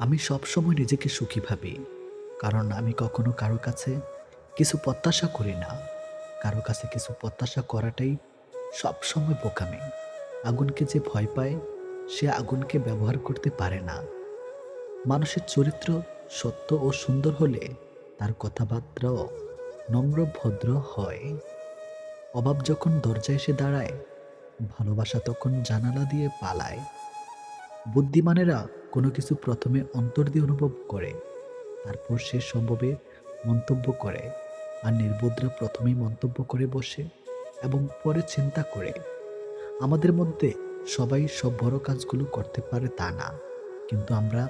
আমি সবসময় নিজেকে সুখী ভাবি, কারণ আমি কখনো কারও কাছে কিছু প্রত্যাশা করি না। কারও কাছে কিছু প্রত্যাশা করাটাই সবসময় বোকামি। আগুনকে যে ভয় পায়, সে আগুনকে ব্যবহার করতে পারে না। মানুষের চরিত্র সত্য ও সুন্দর হলে তার কথাবার্তাও নম্র, ভদ্র হয়। অভাব যখন দরজায় এসে দাঁড়ায়, ভালোবাসা তখন জানালা দিয়ে পালায়। বুদ্ধিমানেরা কোনো কিছু প্রথমে অন্তর দিয়ে অনুভব করে, তারপর সে সম্ভবে মন্তব্য করে আর নির্বোধরা প্রথমেই মন্তব্য করে বসে এবং পরে চিন্তা করে। আমাদের মধ্যে সবাই সব বড় কাজগুলো করতে পারে তা না, কিন্তু আমরা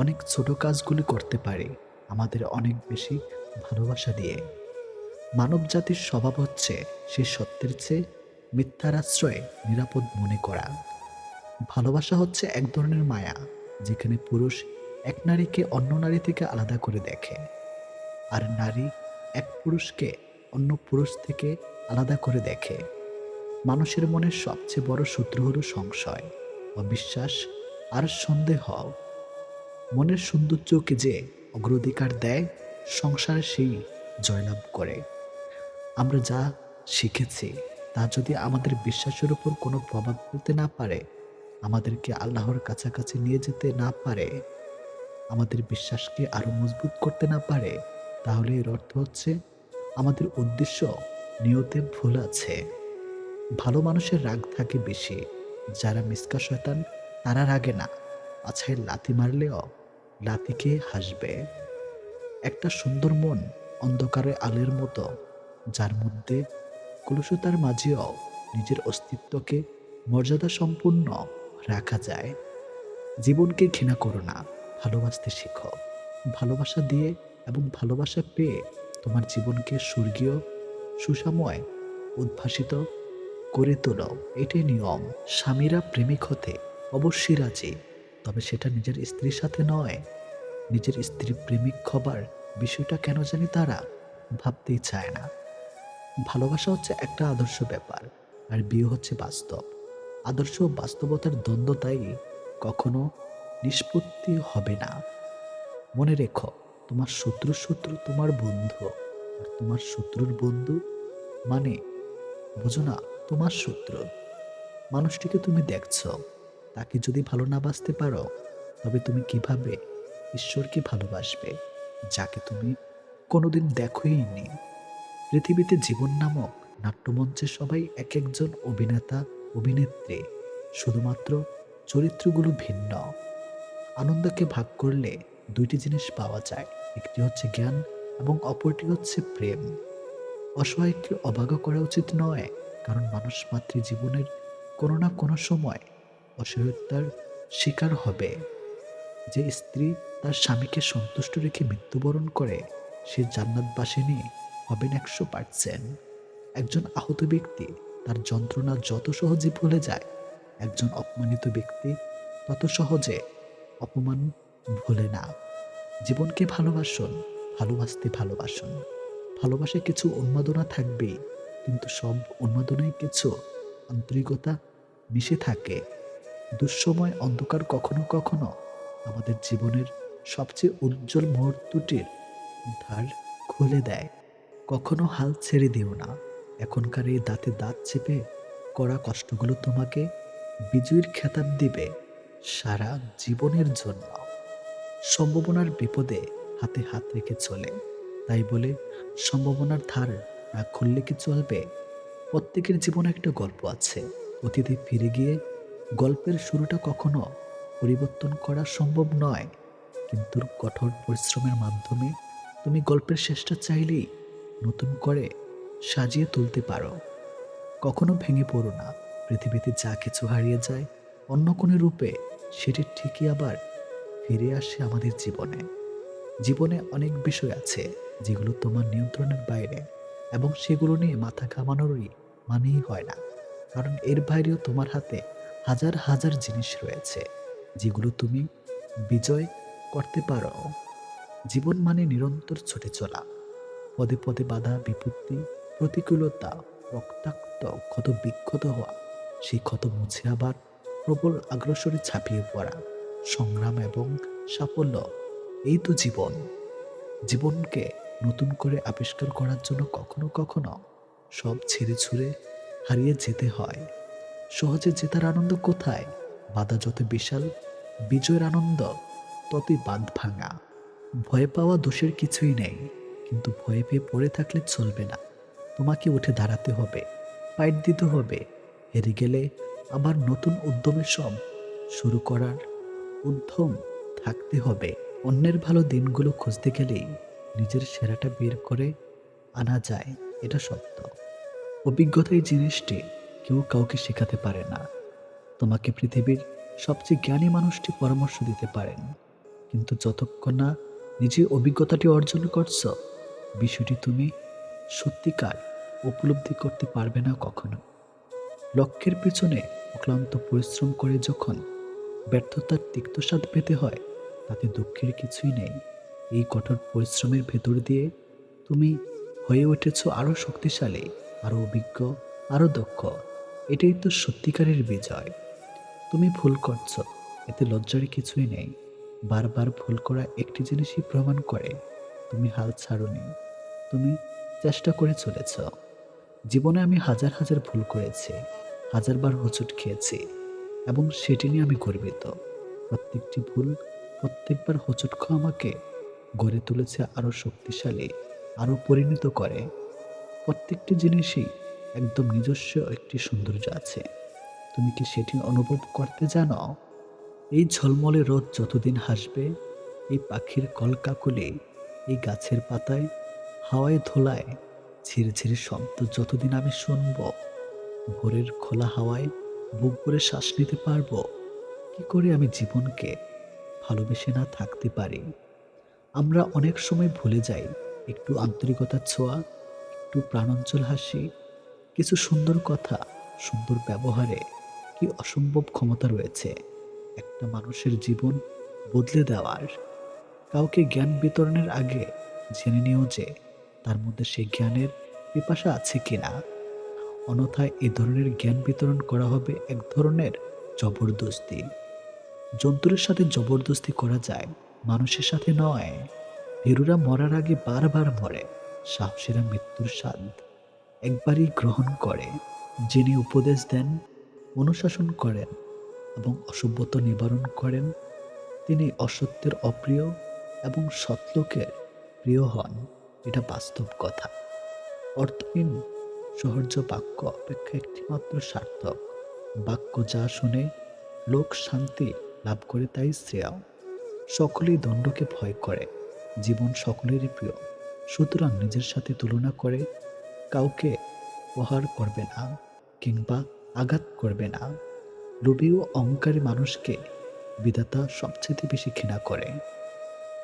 অনেক ছোট কাজগুলি করতে পারি আমাদের অনেক বেশি ভালোবাসা দিয়ে। মানব জাতির স্বভাব হচ্ছে সে সত্যের চেয়ে মিথ্যার আশ্রয়ে নিরাপদ মনে করা। ভালোবাসা হচ্ছে এক ধরনের মায়া যেখানে পুরুষ এক নারীকে অন্য নারী থেকে আলাদা করে দেখে আর নারী এক পুরুষকে অন্য পুরুষ থেকে আলাদা করে দেখে। মানুষের মনে সবচেয়ে বড় শত্রু হলো সংশয়, অবিশ্বাস আর সন্দেহ। মনের সৌন্দর্যকে যে অগ্রাধিকার দেয়, সংসার সেই জয়লাভ করে। আমরা যা শিখেছি তা যদি আমাদের বিশ্বাসের উপর কোনো প্রভাব ফেলতে না পারে আমাদেরকে আল্লাহর কাছাকাছি নিয়ে যেতে না পারে, আমাদের বিশ্বাসকে আরও মজবুত করতে না পারে, তাহলে এর অর্থ হচ্ছে আমাদের উদ্দেশ্য নিয়তে ভুল আছে। ভালো মানুষের রাগ থাকে বেশি, যারা মিসকা শয়তান, তারা রাগে না আছায় লাথি মারলেও লাথিকে হাসবে। একটা সুন্দর মন অন্ধকারে আলের মতো, যার মধ্যে কলুষতার মাঝেও নিজের অস্তিত্বকে মর্যাদা সম্পূর্ণ রাখা যায়। জীবনকে ঘৃণা করো না, ভালোবাসতে শেখো। ভালোবাসা দিয়ে এবং ভালোবাসা পেয়ে তোমার জীবনকে স্বর্গীয় সুষময় উদ্ভাসিত করে তোলো। এটাই নিয়ম। স্বামীরা প্রেমিক হতে অবশ্যই রাজি, তবে সেটা নিজের স্ত্রীর সাথে নয়। নিজের স্ত্রী প্রেমিক হবার বিষয়টা কেন জানি তারা ভাবতেই চায় না। ভালোবাসা হচ্ছে একটা আদর্শ ব্যাপার, আর বিয়ে হচ্ছে বাস্তব। আদর্শ বাস্তবতার দ্বন্দ্ব তাই কখনো নিষ্পত্তি হবে না। মনে রেখো, তোমার শত্রু শত্রু তোমার বন্ধু। আর তোমার শত্রুর বন্ধু মানে বোঝো না, তোমার শত্রু। মানুষটিকে তুমি দেখছ, তাকে যদি ভালো না বাসতে পারো, তবে তুমি কীভাবে ঈশ্বরকে ভালোবাসবে, যাকে তুমি কোনোদিন দেখোই নি? পৃথিবীতে জীবন নামক নাট্যমঞ্চে সবাই এক একজন অভিনেতা অভিনেত্রী শুধুমাত্র চরিত্রগুলো ভিন্ন। আনন্দকে ভাগ করলে দুইটি জিনিস পাওয়া যায়, একটি হচ্ছে জ্ঞান এবং অপরটি হচ্ছে প্রেম। অসহায়কে অবাগা করা উচিত নয়, কারণ মানুষ মাতৃ জীবনের কোনো না কোনো সময় অসহায়তার শিকার হবে। যে স্ত্রী তার স্বামীকে সন্তুষ্ট রেখে মৃত্যুবরণ করে, সে জান্নাত জান্নাতবাসিনী হবেন একশো পার্সেন্ট একজন আহত ব্যক্তি তার যন্ত্রণা যত সহজে ভুলে যায়, একজন অপমানিত ব্যক্তি তত সহজে অপমান ভুলে না। জীবনকে ভালোবাসুন, ভালোবাসতে ভালোবাসুন। ভালোবাসে কিছু উন্মাদনা থাকবেই কিন্তু সব উন্মাদনায় কিছু আন্তরিকতা মিশে থাকে। দুঃসময় অন্ধকার কখনো কখনো আমাদের জীবনের সবচেয়ে উজ্জ্বল মুহূর্তটির ধার খুলে দেয়। কখনো হাল ছেড়ে দিও না। এখনকার এই দাঁতে দাঁত চেপে করা কষ্টগুলো তোমাকে বিজয়ীর খেতাব দিবে সারা জীবনের জন্য। সম্ভাবনার বিপদে হাতে হাত রেখে চলে। তাই বলে সম্ভাবনার ধার না খুললে কি চলবে? প্রত্যেকের জীবনে একটা গল্প আছে। অতীতে ফিরে গিয়ে গল্পের শুরুটা কখনো পরিবর্তন করা সম্ভব নয়। কিন্তু কঠোর পরিশ্রমের মাধ্যমে তুমি গল্পের শেষটা চাইলেই নতুন করে সাজিয়ে তুলতে পারো। কখনো ভেঙে পড়ো না। পৃথিবীতে যা কিছু হারিয়ে যায়, অন্য কোনো রূপে, সেটি ঠিকই আবার ফিরে আসে আমাদের জীবনে। জীবনে অনেক বিষয় আছে, যেগুলো তোমার নিয়ন্ত্রণের বাইরে, এবং সেগুলো নিয়ে মাথা ঘামানোরই মানেই হয় না। কারণ এর বাইরেও তোমার হাতে হাজার হাজার জিনিস রয়েছে, যেগুলো তুমি বিজয় করতে পারো। জীবন মানে নিরন্তর ছুটে চলা। পদে পদে বাধা, বিপত্তি প্রতিকূলতা, রক্তাক্ত ক্ষত বিক্ষত হওয়া, সেই ক্ষত মুছে আবার প্রবল আগ্রসরে ছাপিয়ে পড়া, সংগ্রাম এবং সাফল্য, এই তো জীবন। জীবনকে নতুন করে আবিষ্কার করার জন্য কখনো কখনো সব ছেড়ে ছুড়ে হারিয়ে যেতে হয়। সহজে জেতার আনন্দ কোথায়? বাধা যত বিশাল, বিজয়ের আনন্দ ততই বাঁধ ভাঙা ভয় পাওয়া দোষের কিছুই নেই, কিন্তু ভয়ে পেয়ে পড়ে থাকলে চলবে না। তোমাকে উঠে দাঁড়াতে হবে ফাইট দিতে হবে। হেরে গেলে আবার নতুন উদ্যমের সব শুরু করার উদ্যম থাকতে হবে। অন্যের ভালো দিনগুলো খুঁজতে গেলেই নিজের সেরাটা বের করে আনা যায়, এটা সত্য। অভিজ্ঞতা এই জিনিসটি কেউ কাউকে শেখাতে পারে না। তোমাকে পৃথিবীর সবচেয়ে জ্ঞানী মানুষটি পরামর্শ দিতে পারেন। কিন্তু যতক্ষণ না নিজে অভিজ্ঞতাটি অর্জন করছ, বিষয়টি তুমি সত্যিকার উপলব্ধি করতে পারবে না কখনো। লক্ষ্যের পেছনে অক্লান্ত পরিশ্রম করে যখন ব্যর্থতার তিক্তস্বাদ পেতে হয়, তাতে দুঃখের কিছুই নেই। এই কঠোর পরিশ্রমের ভেতর দিয়ে তুমি হয়ে উঠেছ আরও শক্তিশালী, আরও অভিজ্ঞ, আরও দক্ষ। এটাই তো সত্যিকারের বিজয়। তুমি ভুল করছ, এতে লজ্জার কিছুই নেই। বারবার ভুল করা একটি জিনিসই প্রমাণ করে, তুমি হাল ছাড়োনি। তুমি চেষ্টা করে চলেছ। জীবনে আমি হাজার হাজার ভুল করেছি, হাজারবার হোঁচট খেয়েছি এবং সেটি নিয়ে আমি গর্বিত। প্রত্যেকটি ভুল, প্রত্যেকবার হোঁচট খাওয়া আমাকে গড়ে তুলেছে, আরও শক্তিশালী, আরও পরিণত করে। প্রত্যেকটি জিনিসই একদম নিজস্ব একটি সৌন্দর্য আছে। তুমি কি সেটি অনুভব করতে জানো? এই ঝলমলে রোদ যতদিন হাসবে, এই পাখির কলকাকলে, এই গাছের পাতায় হাওয়ায় ধোলায় ঝিরে ঝিরে শব্দ যতদিন আমি শুনব, ভোরের খোলা হাওয়ায় বুক ভরে শ্বাস নিতে পারব, কি করে আমি জীবনকে ভালোবেসে না থাকতে পারি? আমরা অনেক সময় ভুলে যাই, একটু আন্তরিকতার ছোঁয়া, একটু প্রাণঞ্চল হাসি, কিছু সুন্দর কথা, সুন্দর ব্যবহারে কি অসম্ভব ক্ষমতা রয়েছে একটা মানুষের জীবন বদলে দেওয়ার। কাউকে জ্ঞান বিতরণের আগে জেনে নিও যে তার মধ্যে সেই জ্ঞানের পিপাসা আছে কিনা? অন্যথায় এ ধরনের জ্ঞান বিতরণ করা হবে এক ধরনের জবরদস্তি। জন্তুরের সাথে জবরদস্তি করা যায়, মানুষের সাথে নয়। ভীরুরা মরার আগে বারবার মরে সাহসীরা মৃত্যুর স্বাদ। একবারই গ্রহণ করে, যিনি উপদেশ দেন, অনুশাসন করেন এবং অসভ্যতা নিবারণ করেন, তিনি অসত্যের অপ্রিয় এবং সৎলোকের প্রিয় হন। এটা বাস্তব কথা। অর্থহীন সহজ বাক্য অপেক্ষা একটিমাত্র সার্থক। বাক্য যা শুনে লোক শান্তি লাভ করে তাই শ্রেয়। সকলেই দণ্ডকে ভয় করে। জীবন সকলেরই প্রিয়। সুতরাং নিজের সাথে তুলনা করে কাউকে প্রহার করবে না কিংবা আঘাত করবে না। লোভী ও অহংকারী মানুষকে বিধাতা সবচেয়ে বেশি ঘৃণা করে।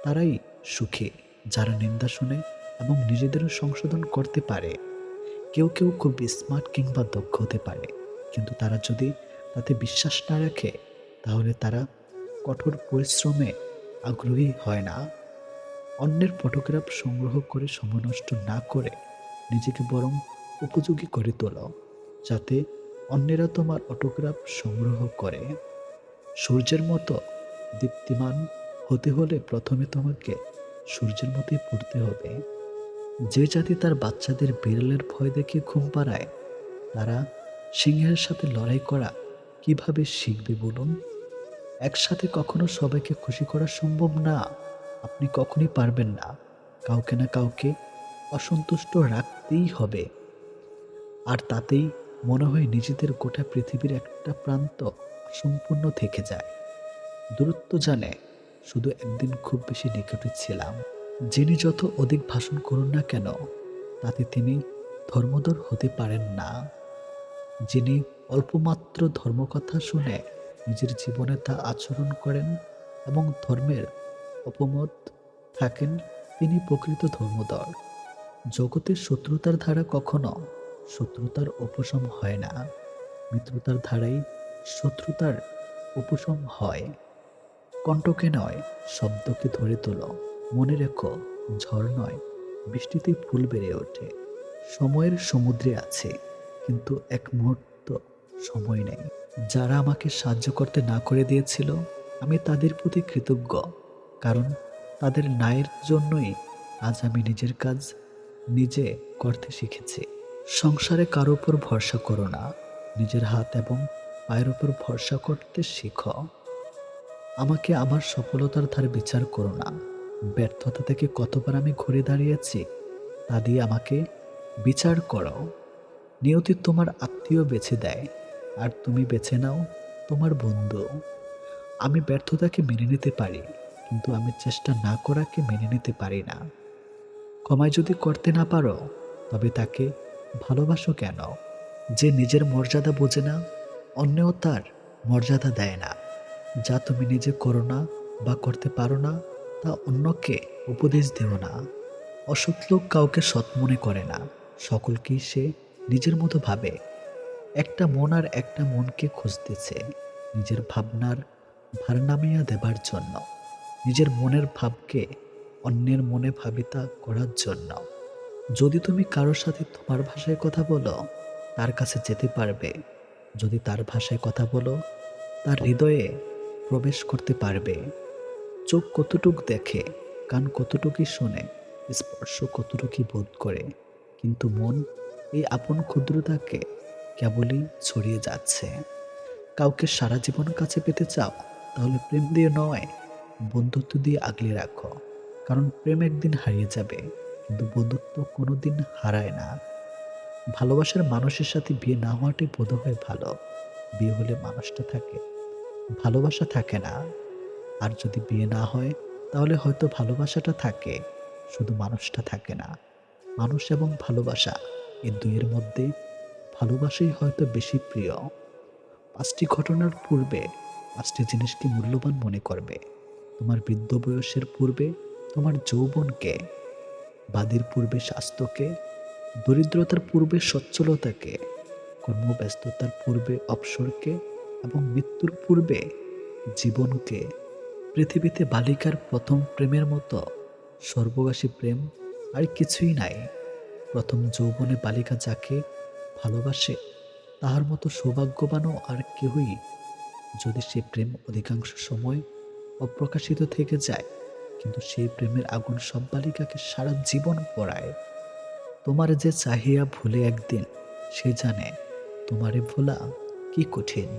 তারাই সুখী, যারা নিন্দা শুনে এবং নিজেদেরও সংশোধন করতে পারে। কেউ কেউ খুব স্মার্ট কিংবা দক্ষ হতে পারে, কিন্তু তারা যদি তাতে বিশ্বাস না রাখে, তাহলে তারা কঠোর পরিশ্রমে আগ্রহী হয় না। অন্যের ফটোগ্রাফ সংগ্রহ করে সময় নষ্ট না করে নিজেকে বরং উপযোগী করে তোলো, যাতে অন্যেরা তোমার অটোগ্রাফ সংগ্রহ করে। সূর্যের মতো দীপ্তিমান হতে হলে প্রথমে তোমাকে সূর্যের মতোই পড়তে হবে। যে জাতি তার বাচ্চাদের বিড়ালের ভয় দেখে ঘুম পাড়ায়, তারা সিংহের সাথে লড়াই করা কীভাবে শিখবে বলুন? একসাথে কখনো সবাইকে খুশি করা সম্ভব না। আপনি কখনই পারবেন না। কাউকে না কাউকে অসন্তুষ্ট রাখতেই হবে। আর তাতেই মনে হয় নিজেদের গোটা পৃথিবীর একটা প্রান্ত সম্পূর্ণ থেকে যায়। দূরত্ব জানে, শুধু একদিন খুব বেশি নিকটে ছিলাম। যিনি যত অধিক ভাষণ করুন না কেন, তাতে তিনি ধর্মদর হতে পারেন না। যিনি অল্পমাত্র ধর্মকথা শুনে নিজের জীবনে তা আচরণ করেন এবং ধর্মের অপমত থাকেন, তিনি প্রকৃত ধর্মদর। জগতের শত্রুতার ধারা কখনো শত্রুতার উপশম হয় না। মিত্রতার ধারাই শত্রুতার উপশম হয়। কণ্ঠকে নয়, শব্দকে ধরে তোলো। মনে রেখো, ঝড় নয়, বৃষ্টিতে ফুল বেড়ে ওঠে। সময়ের সমুদ্রে আছে, কিন্তু এক মুহূর্ত সময় নেই। যারা আমাকে সাহায্য করতে না করে দিয়েছিল, আমি তাদের প্রতি কৃতজ্ঞ, কারণ তাদের নায়ের জন্যই আজ আমি নিজের কাজ নিজে করতে শিখেছি। সংসারে কারও উপর ভরসা করো না, নিজের হাত এবং পায়ের উপর ভরসা করতে শিখো। আমাকে আমার সফলতার ধারে বিচার করো না। ব্যর্থতা থেকে কতবার আমি ঘুরে দাঁড়িয়েছি, তা দিয়ে আমাকে বিচার করো। নিয়তি তোমার আত্মীয় বেছে দেয়, আর তুমি বেছে নাও তোমার বন্ধু। আমি ব্যর্থতাকে মেনে নিতে পারি, কিন্তু আমি চেষ্টা না করাকে মেনে নিতে পারি না। ক্ষমায় যদি করতে না পারো, তবে তাকে ভালোবাসো কেন? যে নিজের মর্যাদা বোঝে না, অন্যও তার মর্যাদা দেয় না। যা তুমি নিজে করো না বা করতে পারো না তা অন্যকে উপদেশ দিও না। অসৎ লোক কাউকে সৎ মনে করে না। সকলকেই সে নিজের মতো ভাবে। একটা মন আর একটা মনকে খুঁজতেছে নিজের ভাবনার ভার নামিয়া দেবার জন্য, নিজের মনের ভাবকে অন্যের মনে ভাবিতা করার জন্য। যদি তুমি কারোর সাথে তোমার ভাষায় কথা বলো, তার কাছে যেতে পারবে। যদি তার ভাষায় কথা বলো, তার হৃদয়ে প্রবেশ করতে পারবে। চোখ কতটুক দেখে, কান কতটুকুই শোনে, স্পর্শ কতটুকুই বোধ করে, কিন্তু মন এই আপন ক্ষুদ্রতাকে কেবলই ছড়িয়ে যাচ্ছে। কাউকে সারা জীবন কাছে পেতে চাও, তাহলে প্রেম দিয়ে নয়, বন্ধুত্ব দিয়ে আগলে রাখো। কারণ প্রেম একদিন হারিয়ে যাবে, কিন্তু বন্ধুত্ব কোনোদিন হারায় না। ভালোবাসার মানুষের সাথে বিয়ে না হওয়াটাই বোধহয় ভালো। বিয়ে হলে মানুষটা থাকে, ভালোবাসা থাকে না। আর যদি বিয়ে না হয়, তাহলে হয়তো ভালোবাসাটা থাকে, শুধু মানুষটা থাকে না। মানুষ এবং ভালোবাসা এই দুইয়ের মধ্যে ভালোবাসাই হয়তো বেশি প্রিয়। পাঁচটি ঘটনার পূর্বে পাঁচটি জিনিসকে মূল্যবান মনে করবে? তোমার বৃদ্ধ বয়সের পূর্বে তোমার যৌবনকে, বাদির পূর্বে স্বাস্থ্যকে, দরিদ্রতার পূর্বে সচ্ছলতাকে, কর্মব্যস্ততার পূর্বে অবসরকে এবং মৃত্যুর পূর্বে জীবনকে পৃথিবীতে বালিকার প্রথম প্রেমের মতো সর্বগাসী প্রেম আর কিছুই নাই। প্রথম যৌবনে বালিকা যাকে ভালোবাসে, তাহার মতো সৌভাগ্যবানও আর কেউই যদি সে প্রেম অধিকাংশ সময় অপ্রকাশিত থেকে যায়, কিন্তু সেই প্রেমের আগুন সব বালিকাকে সারা জীবন পড়ায়। তোমার যে চাহিয়া ভুলে একদিন, সে জানে তোমারে ভোলা কি কঠিন।